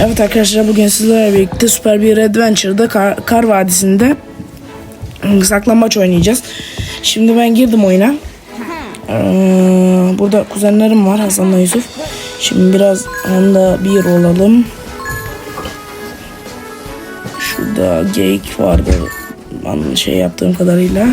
Evet arkadaşlar bugün sizlerle birlikte Super bir Adventure'da Kar, Kar Vadisi'nde saklambaç oynayacağız. Şimdi ben girdim oyuna. Ee, burada kuzenlerim var Hasan'la Yusuf. Şimdi biraz onda bir olalım. Şurada geyik vardı. Ben şey yaptığım kadarıyla.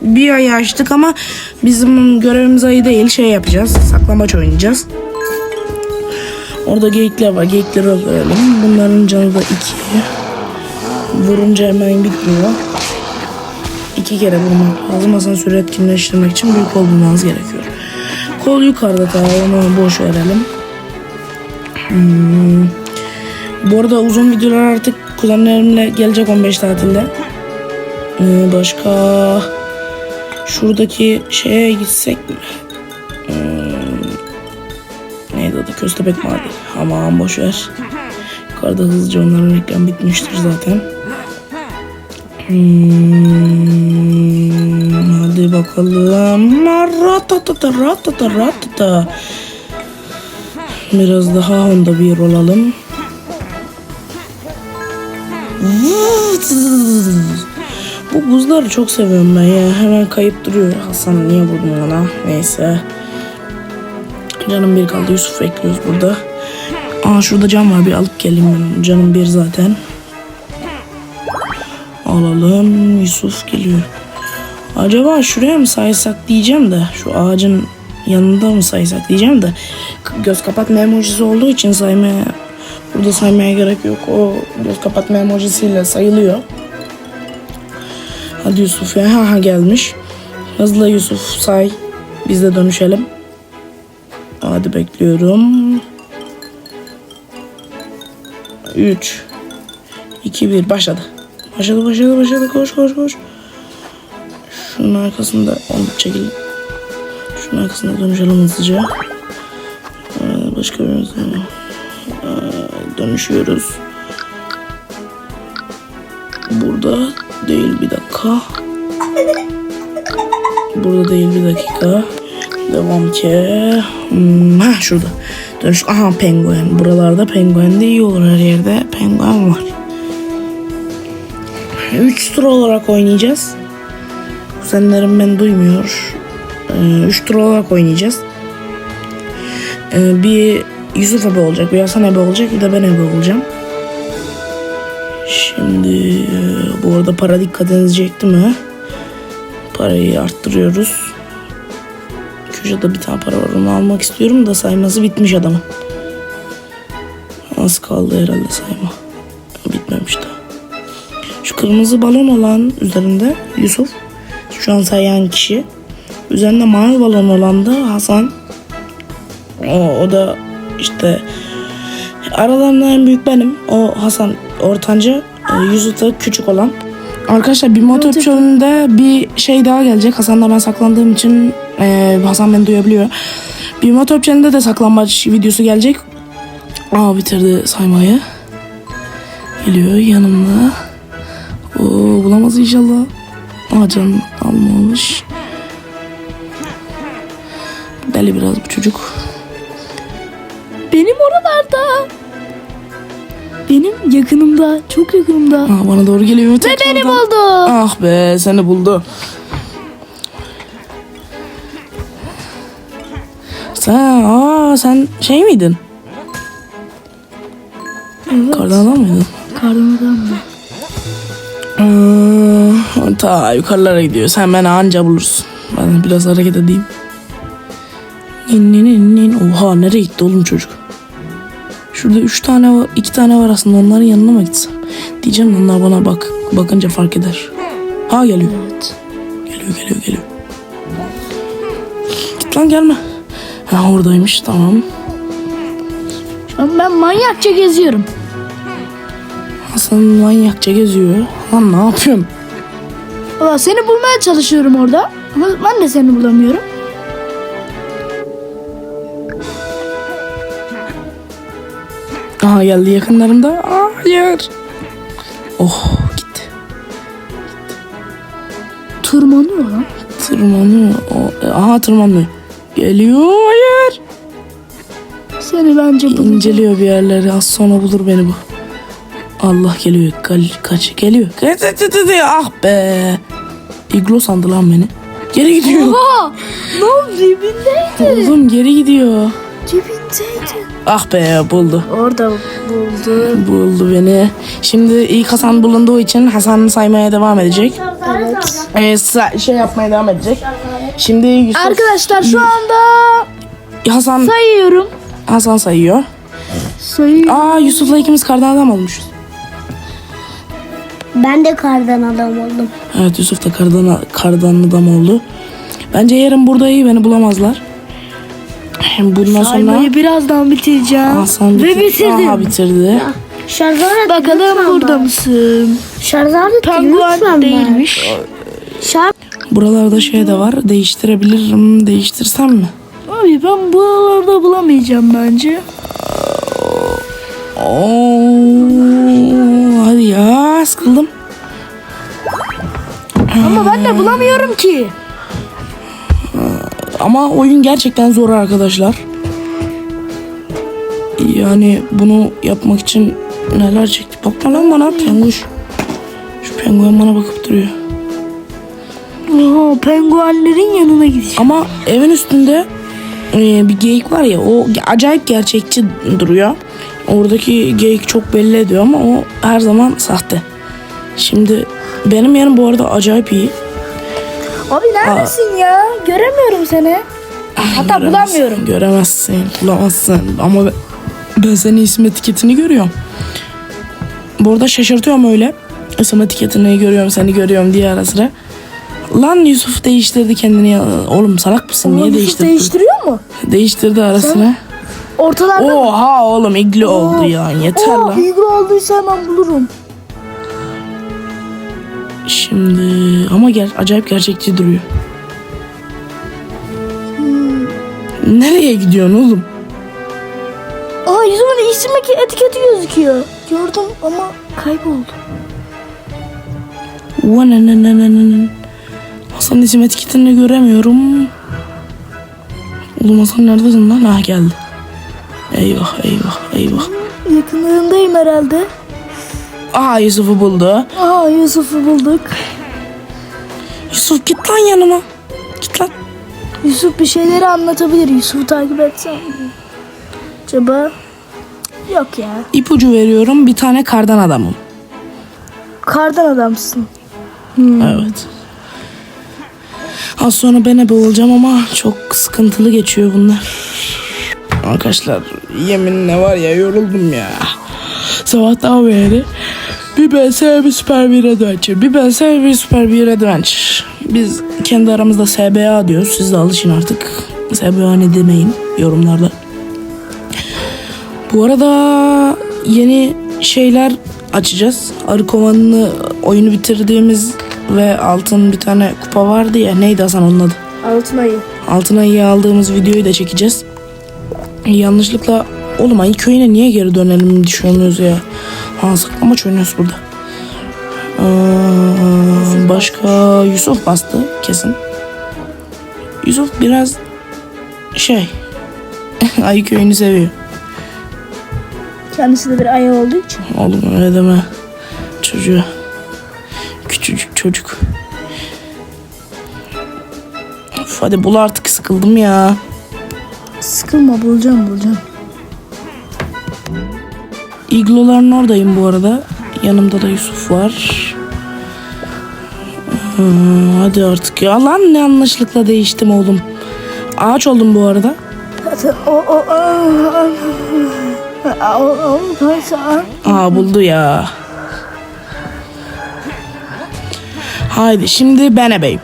Bir ayı açtık ama bizim görevimiz ayı değil. Şey yapacağız. Saklambaç oynayacağız. Orada geyikler var. Geyikleri öldürelim. Bunların canı da iki. Vurunca hemen bitmiyor. İki kere vurmak lazım. Asansörü etkinleştirmek için büyük kol bulmanız gerekiyor. Kol yukarıda daha onu boş verelim. Hmm. Bu arada uzun videolar artık kuzenlerimle gelecek 15 tatilde. Ee, başka şuradaki şeye gitsek mi? Adı? Köstebek Mavi. Aman boş ver. Yukarıda hızlıca onların reklam bitmiştir zaten. Hmm, hadi bakalım. Ratatata ratata ratata. Biraz daha onda bir olalım. Bu buzları çok seviyorum ben ya. Hemen kayıp duruyor. Hasan niye vurdun ona? Neyse. Canım bir kaldı. Yusuf bekliyoruz burada. Aa şurada cam var. Bir alıp geleyim ben. Canım bir zaten. Alalım. Yusuf geliyor. Acaba şuraya mı saysak diyeceğim de. Şu ağacın yanında mı saysak diyeceğim de. Göz kapatma emojisi olduğu için saymaya burada saymaya gerek yok. O göz kapatma emojisiyle sayılıyor. Hadi Yusuf ya. Ha ha gelmiş. Hızlı Yusuf say. Biz de dönüşelim. Hadi bekliyorum. 3 2 1 başladı. Başladı başladı başladı koş koş koş. Şunun arkasında onu çekil. Şunun arkasında dönüşelim hızlıca. Ee, Başka bir Ee, dönüşüyoruz. Burada değil bir dakika. Burada değil bir dakika. Devam ki. Hmm, ha şurada. Dönüş. Aha penguen. Buralarda penguen de iyi olur her yerde. Penguen var. 3 tur olarak oynayacağız. Kuzenlerim ben duymuyor. 3 tur olarak oynayacağız. Ee, bir Yusuf abi olacak, bir Hasan abi olacak, bir de ben abi olacağım. Şimdi e, bu arada para dikkatinizi çekti mi? Parayı arttırıyoruz. Köşede bir tane para var onu almak istiyorum da sayması bitmiş adamın. Az kaldı herhalde sayma. Bitmemiş daha. Şu kırmızı balon olan üzerinde Yusuf. Şu an sayan kişi. Üzerinde mavi balon olan da Hasan. O, o da işte aralarında en büyük benim. O Hasan ortanca. e, Yusuf da küçük olan. Arkadaşlar bir motor çölünde bir şey daha gelecek. Hasan'la ben saklandığım için e, Hasan beni duyabiliyor. Bir motor çölünde de saklanmaç videosu gelecek. Aa bitirdi saymayı. Geliyor yanımda. Oo, bulamaz inşallah. Aa can almamış. Deli biraz bu çocuk. Benim oralarda. Benim yakınımda, çok yakınımda. Aa, bana doğru geliyor. Ve benim oldu. Ah be seni buldu. Sen, aa, sen şey miydin? Evet. Kardan adam mıydın? Kardan adam mı? Aa, ta yukarılara gidiyor. Sen beni anca bulursun. Ben biraz hareket edeyim. Nin nin nin. Oha nereye gitti oğlum çocuk? Şurada üç tane var, iki tane var aslında. Onların yanına mı gitsem? Diyeceğim onlar bana bak. Bakınca fark eder. Ha geliyor. Evet. Geliyor geliyor geliyor. Git lan gelme. Ha oradaymış tamam. Şu an ben manyakça geziyorum. Hasan manyakça geziyor. Lan ne yapıyorsun? Valla seni bulmaya çalışıyorum orada. Ama ben de seni bulamıyorum. Aha geldi yakınlarımda. Aa, hayır. Oh gitti. Tırmanıyor lan. Tırmanıyor. O, e, aha tırmanmıyor. Geliyor. Hayır. Seni bence bulacağım. İnceliyor bir yerleri. Az sonra bulur beni bu. Allah geliyor. Gal kaç geliyor. Ah be. İglo sandı lan beni. Geri gidiyor. Aa, ne oldu cebindeydi. Oğlum geri gidiyor. Cebindeydi. Ah be buldu. Orada buldu. Buldu beni. Şimdi ilk Hasan bulunduğu için Hasan saymaya devam edecek. Evet. Ee, şey yapmaya devam edecek. Şimdi Yusuf, Arkadaşlar şu anda Hasan sayıyorum. Hasan sayıyor. Sayıyorum. Aa Yusuf'la ikimiz kardan adam olmuşuz. Ben de kardan adam oldum. Evet Yusuf da kardan, kardan adam oldu. Bence yarın burada iyi beni bulamazlar. Hem Bundan sonra Saymayı birazdan bitireceğim. Hasan Ve bitir- bitirdim. Aha bitirdi. Aleti Bakalım burada mısın? Şarj aleti Penguen değilmiş. Şarj Buralarda şey de var. Değiştirebilirim. Değiştirsem mi? Abi ben buralarda bulamayacağım bence. Oo, hadi ya sıkıldım. Ama ben de bulamıyorum ki. Ama oyun gerçekten zor arkadaşlar. Yani bunu yapmak için neler çekti. Bakma lan bana penguş. Penguen bana bakıp duruyor. Oha, penguenlerin yanına gideceğim. Ama evin üstünde e, bir geyik var ya o acayip gerçekçi duruyor. Oradaki geyik çok belli ediyor ama o her zaman sahte. Şimdi benim yerim bu arada acayip iyi. Abi neredesin ya? Göremiyorum seni. Hatta Göremezsin, bulamıyorum. Göremezsin, bulamazsın. Ama ben, ben senin isim etiketini görüyorum. Bu arada şaşırtıyorum öyle. İsim etiketini görüyorum, seni görüyorum diye ara sıra. Lan Yusuf değiştirdi kendini ya. Oğlum salak mısın? Niye Yusuf değiştirdin? değiştiriyor mu? Değiştirdi ara sıra. Ortalarda Oha oğlum igli oldu ya. Yeter Oo, lan. Higro olduysa hemen bulurum. Şimdi ama ger acayip gerçekçi duruyor. Nereye gidiyorsun oğlum? Aa yüzümün isim etiketi gözüküyor. Gördüm ama kayboldu. Hasan isim etiketini göremiyorum. Oğlum Hasan neredesin lan? Ha geldi. Eyvah eyvah eyvah. Yakınlarındayım herhalde. Aha Yusuf'u buldu. Aa Yusuf'u bulduk. Yusuf git lan yanıma. Git lan. Yusuf bir şeyleri anlatabilir. Yusuf'u takip etsem. mi? Acaba? Yok ya. İpucu veriyorum bir tane kardan adamım. Kardan adamsın. Evet. Az sonra ben ebe olacağım ama çok sıkıntılı geçiyor bunlar. Arkadaşlar yeminle var ya yoruldum ya. Sabahtan beri bir BS bir süper bir adventure. Bir BS bir süper bir adventure. Biz kendi aramızda SBA diyoruz. Siz de alışın artık. SBA ne demeyin yorumlarda. Bu arada yeni şeyler açacağız. Arı kovanını oyunu bitirdiğimiz ve altın bir tane kupa vardı ya. Neydi Hasan onun adı? Altın ayı. Altın ayı aldığımız videoyu da çekeceğiz. Yanlışlıkla oğlum ayı köyüne niye geri dönelim düşünüyoruz ya. Ha saklamaç oynuyoruz burada. Ee, başka Yusuf bastı kesin. Yusuf biraz şey ayı köyünü seviyor. Kendisi de bir ayı olduğu için. Oğlum öyle deme. Çocuğa. Çocuk. Of, hadi bul artık sıkıldım ya. Sıkılma bulacağım bulacağım. İgloların oradayım bu arada. Yanımda da Yusuf var. Hmm, hadi artık ya. Lan ne yanlışlıkla değiştim oğlum. Ağaç oldum bu arada. Aa buldu ya. Haydi şimdi ben ebeyim.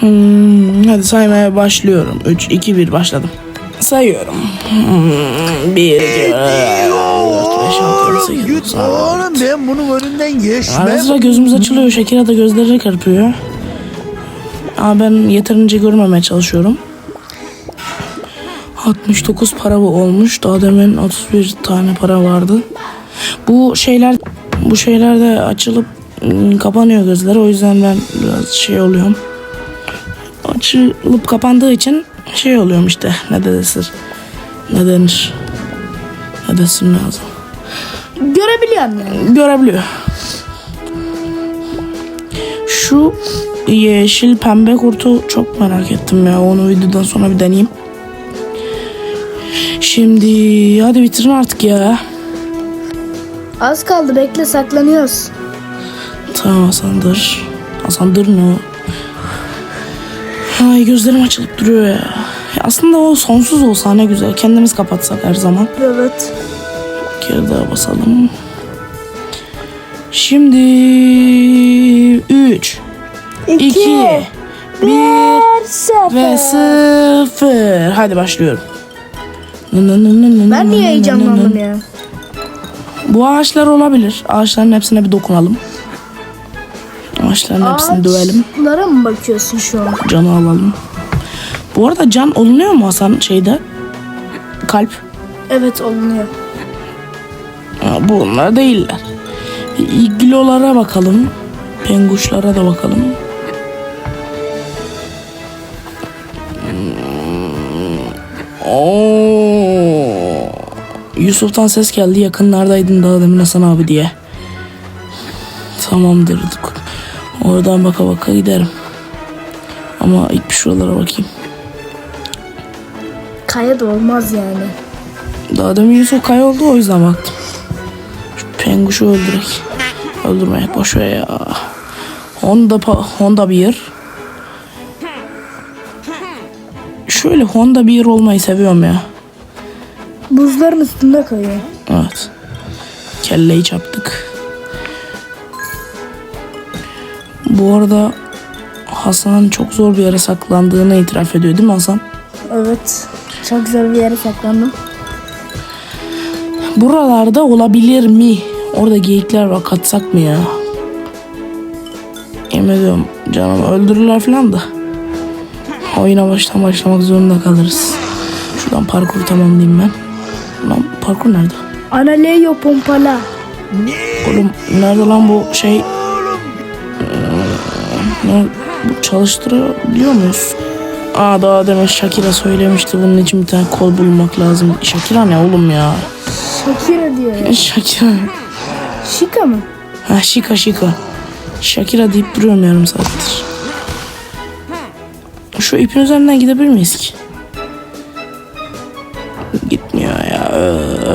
Hmm, hadi saymaya başlıyorum. 3, 2, 1 başladım. Sayıyorum. Hmm, 1, 2, 4, 5, 6, 7, 8, Git 9, oğlum ben bunun önünden Ara geçmem. sıra gözümüz açılıyor. Şekil da gözleri kırpıyor. Ama ben yeterince görmemeye çalışıyorum. 69 para bu olmuş. Daha demin 31 tane para vardı. Bu şeyler bu şeyler de açılıp ım, kapanıyor gözleri. O yüzden ben biraz şey oluyorum. Açılıp kapandığı için şey oluyorum işte ne denir ne denir ne desin lazım Görebiliyorum yani. görebiliyor. Şu yeşil pembe kurtu çok merak ettim ya. Onu videodan sonra bir deneyeyim. Şimdi hadi bitirin artık ya. Az kaldı bekle saklanıyoruz. Tamam Hasan'dır. Hasan'dır ne o? Ay gözlerim açılıp duruyor ya. ya. Aslında o sonsuz olsa ne güzel. Kendimiz kapatsak her zaman. Evet. Bir kere daha basalım. Şimdi 3 İki. 2 1 Bir sıfır. ve 0. Hadi başlıyorum. Ben niye heyecanlandım ya? Bu ağaçlar olabilir. Ağaçların hepsine bir dokunalım. Ağaçların hepsini dövelim. Ağaçlara mı bakıyorsun şu an? Canı alalım. Bu arada can olunuyor mu Hasan şeyde? Kalp. Evet olunuyor. Ha, bunlar değiller. İglolara bakalım. Penguşlara da bakalım. Hmm. Oo. Yusuf'tan ses geldi. Yakınlardaydın daha demin Hasan abi diye. Tamamdır. Oradan baka baka giderim. Ama ilk bir şuralara bakayım. Kaya da olmaz yani. Daha demin Yusuf kayoldu o yüzden baktım. Şu penguşu öldürek. Öldürmeye boş ver ya. Honda, Honda bir. Şöyle Honda bir olmayı seviyorum ya. Buzların üstünde kayıyor. Evet. Kelleyi çaptık. Bu arada Hasan çok zor bir yere saklandığını itiraf ediyor değil mi Hasan? Evet. Çok zor bir yere saklandım. Buralarda olabilir mi? Orada geyikler var katsak mı ya? Yemin ediyorum canım öldürürler falan da. Oyuna baştan başlamak zorunda kalırız. Şuradan parkuru tamamlayayım ben. Lan parkur nerede? Analeyo pompala. Oğlum nerede lan bu şey? Ee, ne, bu çalıştırabiliyor muyuz? Aa daha demin Shakira söylemişti bunun için bir tane kol bulmak lazım. Shakira ne oğlum ya? Shakira diyor ya. Shakira. Şika mı? Ha şika şika. Shakira deyip duruyorum yarım saattir. Şu ipin üzerinden gidebilir miyiz ki? Gitmiyor ya.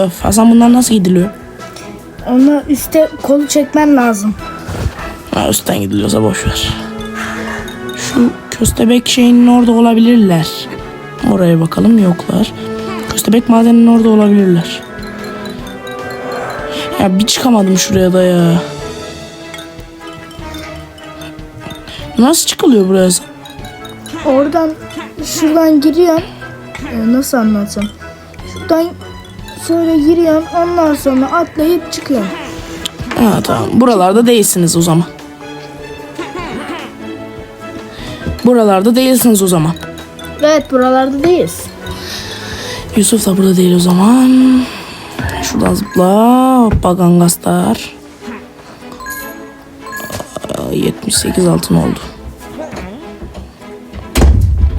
Öf. Hasan bunlar nasıl gidiliyor? Ona üste kolu çekmen lazım. Ha, üstten gidiliyorsa boş ver. Şu köstebek şeyinin orada olabilirler. Oraya bakalım yoklar. Köstebek madeninin orada olabilirler. Ya bir çıkamadım şuraya da ya. Nasıl çıkılıyor buraya? Oradan şuradan giriyorsun. Ee, nasıl anlatsam? Şuradan şöyle giriyorsun. Ondan sonra atlayıp çıkıyorsun. Ha tamam. Buralarda değilsiniz o zaman. Buralarda değilsiniz o zaman. Evet buralarda değiliz. Yusuf da burada değil o zaman. Şuradan zıpla. Hoppa gangastar. Aa, 78 altın oldu.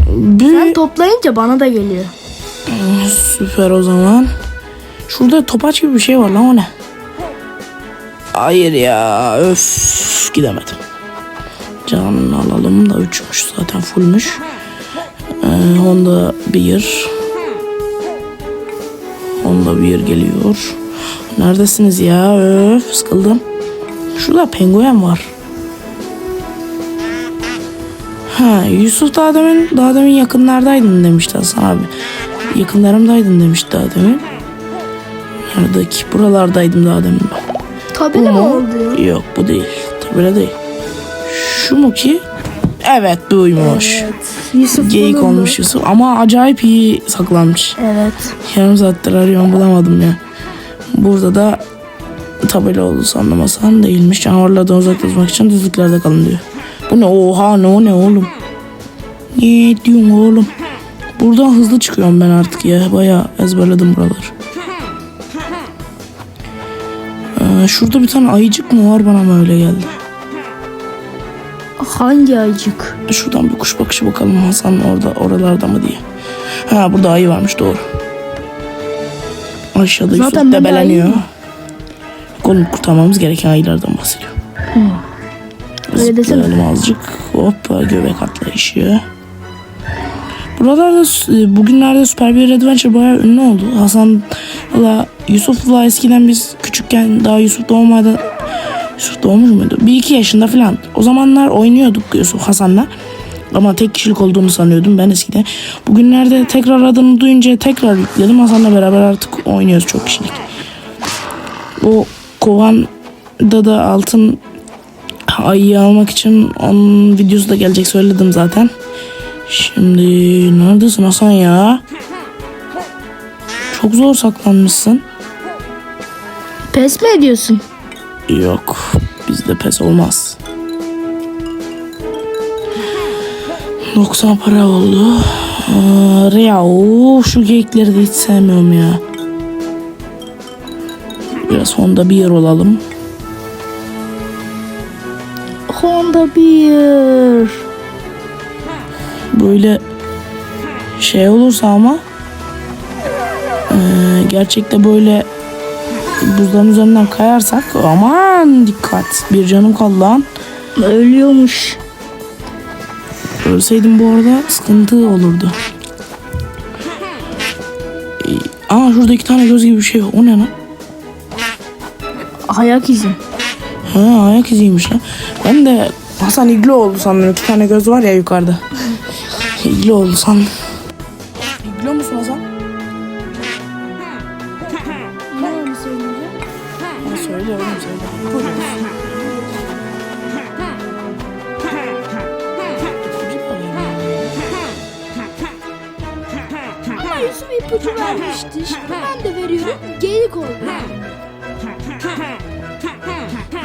Bir Sen toplayınca bana da geliyor. Süper o zaman. Şurada topaç gibi bir şey var lan o ne? Hayır ya öf gidemedim. Canını alalım da 3'müş zaten fullmüş. Ee, Honda 1. Honda 1 geliyor. Neredesiniz ya? Öf sıkıldım. Şurada penguen var. Ha Yusuf daha demin, daha demin yakınlardaydın demişti Hasan abi. Yakınlarımdaydın demişti daha demin. Nerede ki? Buralardaydım daha demin ben. Mi mu? oldu? Yok bu değil. Tabii değil. Şu mu ki? Evet buymuş. Evet. Yusuf Geyik bulundu. olmuş Yusuf ama acayip iyi saklanmış. Evet. Yarım saattir arıyorum bulamadım ya. Burada da tabela oldu sandım Hasan değilmiş. Canavarlardan uzaklaşmak için düzlüklerde kalın diyor. Bu ne oha ne o ne oğlum. Ne diyorsun oğlum? Buradan hızlı çıkıyorum ben artık ya. Bayağı ezberledim buraları. Ee, şurada bir tane ayıcık mı var bana mı öyle geldi. Hangi ayıcık? Şuradan bir kuş bakışı bakalım Hasan orada oralarda mı diye. Ha burada ayı varmış doğru. Aşağıda Yusuf Zaten de debeleniyor. Konu kurtarmamız gereken ayılardan bahsediyor. Öyle desene. Zıplayalım azıcık. Hoppa göbek atlayışı. Buralarda e, bugünlerde Super bir Adventure bayağı ünlü oldu. Hasan'la Yusuf'la eskiden biz küçükken daha Yusuf doğmadan Yusuf doğmuş muydu? Bir iki yaşında falan. O zamanlar oynuyorduk Yusuf Hasan'la. Ama tek kişilik olduğunu sanıyordum ben eskiden. Bugünlerde tekrar adını duyunca tekrar yükledim. Hasan'la beraber artık oynuyoruz çok kişilik. O kovanda da altın ayıyı almak için onun videosu da gelecek söyledim zaten. Şimdi neredesin Hasan ya? Çok zor saklanmışsın. Pes mi ediyorsun? Yok bizde pes olmaz. 90 para oldu. Aa, ya of, şu geyikleri de hiç sevmiyorum ya. Biraz Honda bir yer olalım. Honda bir. Böyle şey olursa ama eee, gerçekte böyle buzların üzerinden kayarsak aman dikkat bir canım kaldı lan. Ölüyormuş. Ölseydim bu arada sıkıntı olurdu. Ee, Aa şurada iki tane göz gibi bir şey var. O ne lan? Ayak izi. Ha ayak iziymiş lan. Ben de Hasan iglo oldu sandım. İki tane göz var ya yukarıda. İglo oldu sandım. İglo musun Hasan? Ne onu söyleyeceğim? Ha, söyle oğlum söyle. Ama Yusuf ipucu vermişti. Şimdi ben de veriyorum. Geyik oldu.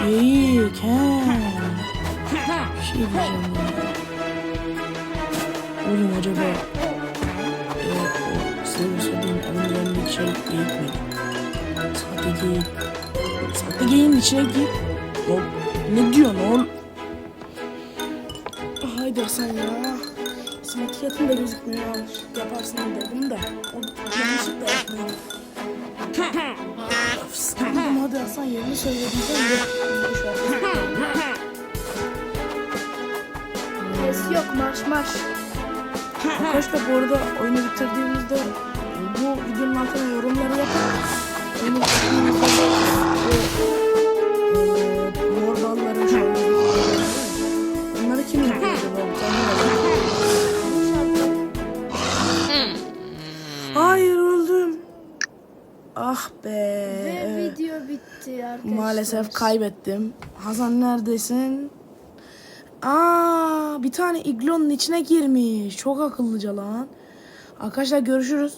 Geyik he. Bir şey diyeceğim ya. Oğlum acaba e, o söylediğin evin yanındaki şey geyik mi? Sahte geyik. Sahte geyiğin içine geyik. Yok. Ne diyorsun oğlum? Haydi Hasan ya. Santiyetin de gözükmüyor. Yaparsın dedim de. O yanlışlıkla yapmıyorum. Of, Sıkıldım hadi Hasan yerini söylediysen de. Boş ver. Pes yok marş marş. Arkadaşlar bu arada oyunu bitirdiğimizde bu videonun altına yorumları yapın. Oyunu e, Bunları kim yapıyor. Hayır öldüm. Ah be. Ve video bitti arkadaşlar. Maalesef kaybettim. Hasan neredesin? Aa, bir tane iglonun içine girmiş. Çok akıllıca lan. Arkadaşlar görüşürüz.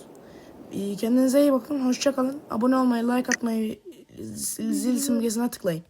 Kendinize iyi bakın. Hoşça kalın. Abone olmayı, like atmayı, zil simgesine tıklayın.